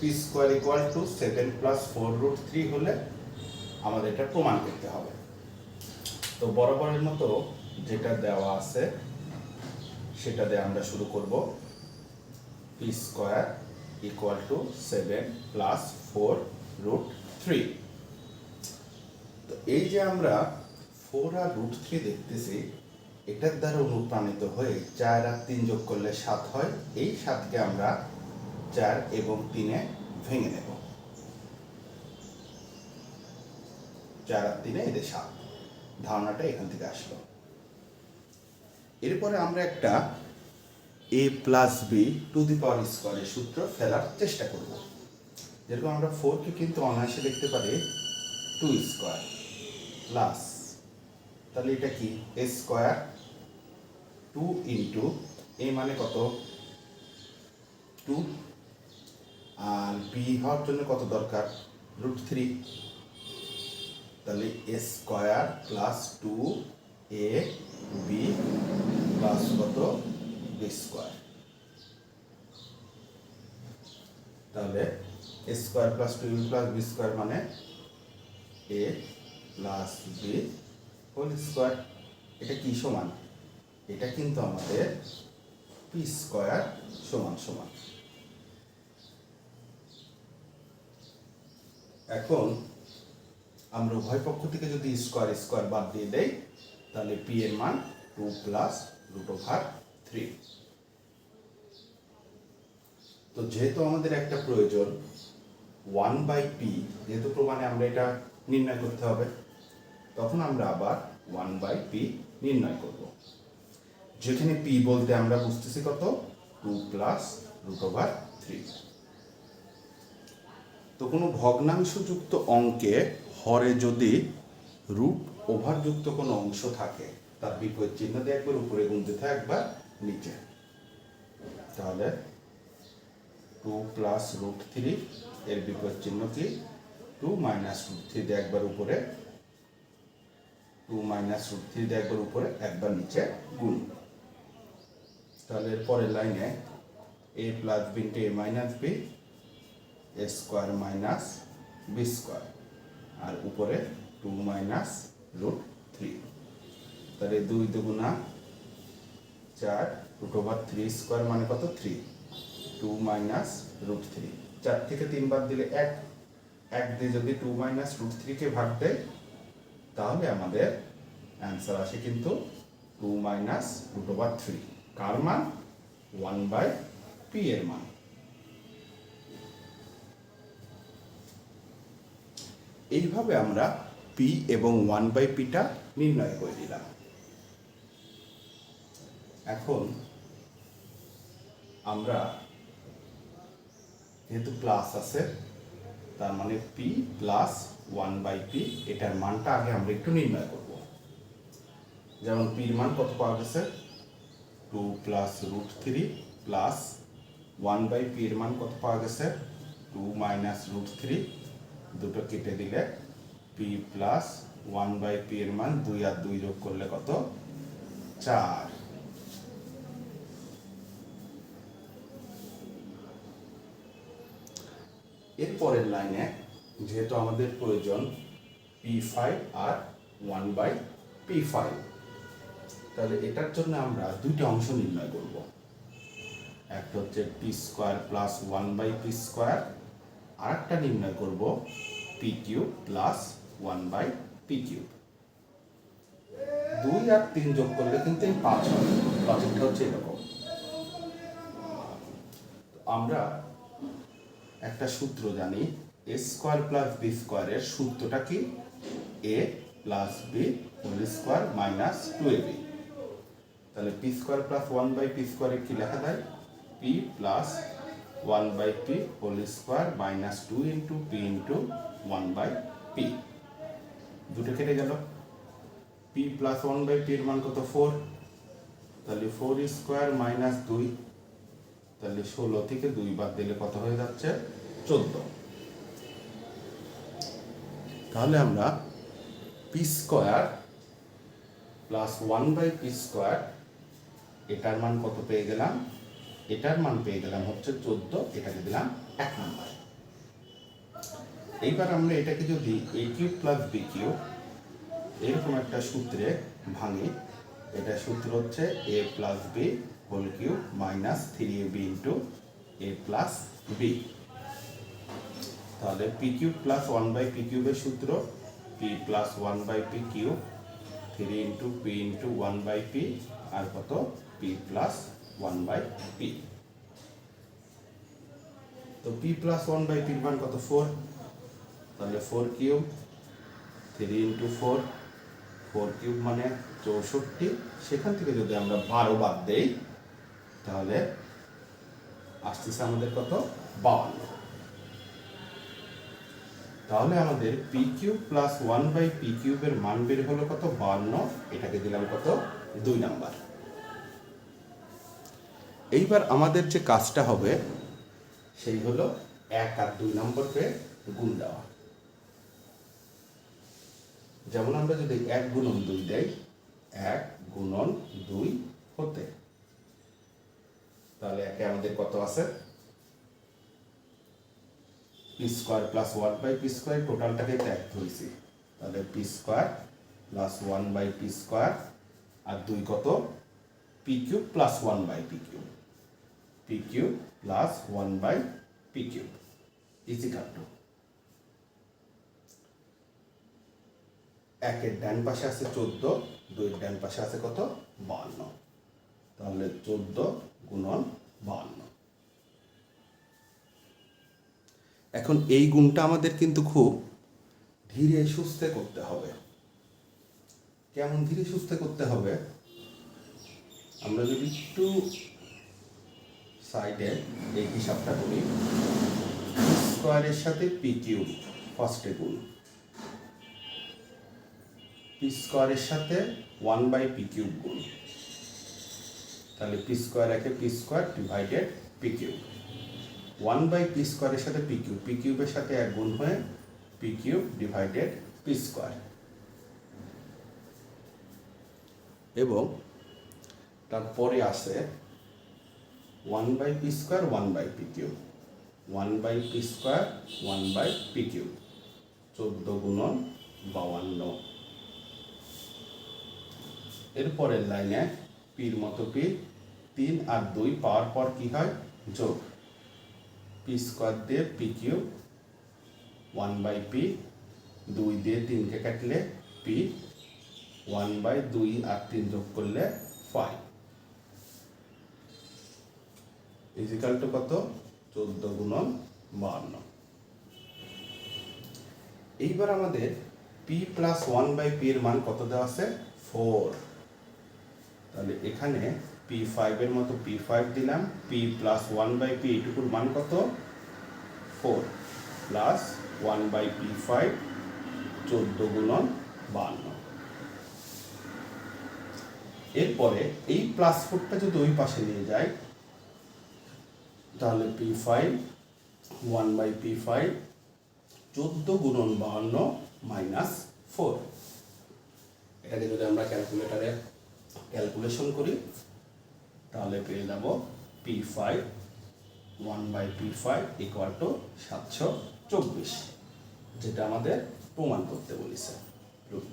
P square equal to seven plus four root three হলে আমাদের এটা প্রমাণ করতে হবে। তো বরাবরের মতো যেটা দেওয়া আছে, সেটা দিয়ে আমরা শুরু করব। P square equal to seven plus four root three তো এই যে আমরা ফোর আর রুট থ্রি দেখতেছি, এটার দ্বারা অনুপ্রাণিত হয়ে চার আর তিন যোগ করলে সাত হয়। এই সাতকে আমরা চার এবং তিনে ভেঙে নেব আর তিনে এদের সাত ধারণাটা এখান থেকে আসলো। এরপরে আমরা একটা A plus B to the power স্কোয়ারের সূত্র ফেলার চেষ্টা করব। যেরকম আমরা ফোরকে কিন্তু অনায়াসে লিখতে পারি টু স্কোয়ার প্লাস তাহলে এটা কি? A square two into A মানে কত? টু আর বি হওয়ার জন্য কত দরকার? রুট থ্রি তাহলে A square plus two A B plus কত? বি স্কোয়ার তাহলে A square plus two B plus B square মানে A plus B whole square এটা কি সমান? এটা কিন্তু আমাদের পি স্কোয়ার সমান সমান। এখন আমরা উভয় পক্ষ থেকে যদি স্কোয়ার স্কোয়ার বাদ দিয়ে দেই, তাহলে পি এর মান two plus root over three তো যেহেতু আমাদের একটা প্রয়োজন ওয়ান বাই পি যেহেতু প্রমাণে আমরা এটা নির্ণয় করতে হবে, তখন আমরা আবার ওয়ান বাই পি নির্ণয় করব। যেখানে পি বলতে আমরা বুঝতেছি কত? Two plus root over three তো কোনো ভগ্নাংশযুক্ত অঙ্কে হরে যদি রুট ওভারযুক্ত কোনো অংশ থাকে, তার বিপরীত চিহ্ন দিয়ে একবার উপরে গুনতে থাকে একবার নিচে। তাহলে টু প্লাস রুট থ্রি, এর বিপরীত চিহ্ন কি? টু মাইনাস রুট থ্রি দিয়ে একবার উপরে, টু মাইনাস রুট থ্রি দিয়ে একবার উপরে, একবার নিচে গুণ তাহলে পরের লাইনে A plus B into A minus B A square minus B square, আর উপরে টু মাইনাস রুট থ্রি। তাহলে দুই দুগুণা চার রুট ওভার থ্রি স্কোয়ার মানে কত? Three. Two minus root three. চার থেকে তিন বাদ দিলে এক। এক দিয়ে যদি টু মাইনাস রুট থ্রিকে ভাগ দেয়, তাহলে আমাদের অ্যান্সার আসে কিন্তু two minus root over three. কার মান? ওয়ান বাই পি এর মান। এইভাবে আমরা পি এবং ওয়ান বাই পিটা নির্ণয় করে দিলাম। এখন আমরা যেহেতু প্লাস আছে, তার মানে P plus one by P এটার মানটা আগে আমরা একটু নির্ণয় করব। যেমন পির মান কত পাওয়া গেছে? Two plus root three plus one by পির মান কত পাওয়া গেছে? টু মাইনাস রুট থ্রি দুটো কেটে দিলে P plus one by P এর মান দুই আর দুই যোগ করলে কত? চার। এর পরের লাইনে যেহেতু আমাদের প্রয়োজন পি ফাইভ আর ওয়ান বাই পি ফাইভ তাহলে এটার জন্য আমরা দুইটা অংশ নির্ণয় করব। একটা হচ্ছে P square plus one by P square আর একটা নির্ণয় করব P cube plus one by P cube দুই আর তিন যোগ করলে কিন্তু এই পাঁচ হবে লজিকটা হচ্ছে এরকম। আমরা একটা সূত্র জানি এ স্কোয়ার প্লাস বি স্কোয়ারের সূত্রটা কি? A plus B whole square minus two A B তাহলে P square plus one by P স্কোয়ারে কি লেখা যায়? P plus one by P whole square minus two into P into one by P দুটো কেটে গেল। পি প্লাস ওয়ান বাই পির মান কত? ফোর তাহলে ফোর স্কোয়ার মাইনাস দুই তাহলে ষোলো থেকে দুই বাদ দিলে কত হয়ে যাচ্ছে? চোদ্দ। তাহলে আমরা P square plus one by P square এটার মান কত পেয়ে গেলাম? এটার মান পেয়ে গেলাম হচ্ছে চোদ্দ, এটাকে দিলাম এক নাম্বার এইবার আমরা এটাকে যদি A cube plus B cube এরকম একটা সূত্রে ভাঙি, এটা সূত্র হচ্ছে A plus B whole cube minus three A B into A plus B তাহলে P cube plus one by P কিউবের সূত্র P plus one by P cube three into P into one by P আর কত? P plus one by P তো P plus one by পির মান কত? Four তাহলে four cube three into four four cube মানে চৌষট্টি। সেখান থেকে যদি আমরা বারো বাদ দেই, তাহলে আসতেছে আমাদের কত? বাউন্ন। তাহলে আমাদের P cube plus one by P কিউবের মান বের হলো কত? বাউন্ন। এটাকে দিলাম কত? দুই নাম্বার। এইবার আমাদের যে কাজটা হবে, সেই হলো এক আর দুই নম্বরকে গুণ দেওয়া। যেমন আমরা যদি এক গুণন দুই দেই, এক গুণন দুই হতে। তাহলে একে আমাদের কত আছে? P square plus one by P square, টোটালটাকে ত্যাগ ধরেছি। তাহলে P square plus one by P square, আর দুই কত? P cube plus one by P cube. P cube plus one by P cube equal to একের ডান পাশে আছে চোদ্দ, দুইয়ের ডান পাশে আছে কত? বাহান্ন তাহলে চোদ্দ গুণন বাহান্ন এখন এই গুণটা আমাদের কিন্তু খুব ধীরে সুস্থে করতে হবে। কেমন ধীরে সুস্থে করতে হবে? আমরা যদি একটু সাইডে এই হিসাবটা করি। স্কোয়ারের সাথে পি কিউব ফার্স্টে গুণ। পি স্কোয়ারের সাথে ওয়ান বাই পি কিউব গুণ। তাহলে পি স্কোয়ার একে P square divided P cube. One by P স্কোয়ারের সাথে পি কিউব, পি কিউবের সাথে এক গুণ হয়ে P cube divided P square. এবং তারপরে আসে one by P square one by P cube one by P square one by P cube চোদ্দ গুণন বাউান্ন এরপরের লাইনে পির মতো পি তিন আর দুই পাওয়ার পর কি হয়? যোগ। পি স্কোয়ার দিয়ে P cube one by P দুই দিয়ে তিনকে কাটলে পি ওয়ান বাই দুই আর তিন যোগ করলে ফাইভ ইজিক্যাল টু কত? চোদ্দ গুণন বাহান্ন। এইবার আমাদের P plus one by P এর মান কত দেওয়া আছে? ফোর তাহলে এখানে পি ফাইভের মতো পি ফাইভ দিলাম। P plus one by P এইটুকুর মান কত? Four plus one by P five চোদ্দ গুণন বান্ন এরপরে এই প্লাস ফোরটা যদি ওই পাশে নিয়ে যায় তাহলে P five one by P five চোদ্দ গুণন বাহান্ন মাইনাস ফোর এটাকে যদি আমরা ক্যালকুলেটারে ক্যালকুলেশন করি, তাহলে পেয়ে যাব P five one by P five equal to সাতশো চব্বিশ, যেটা আমাদের প্রমাণ করতে বলেছে রুট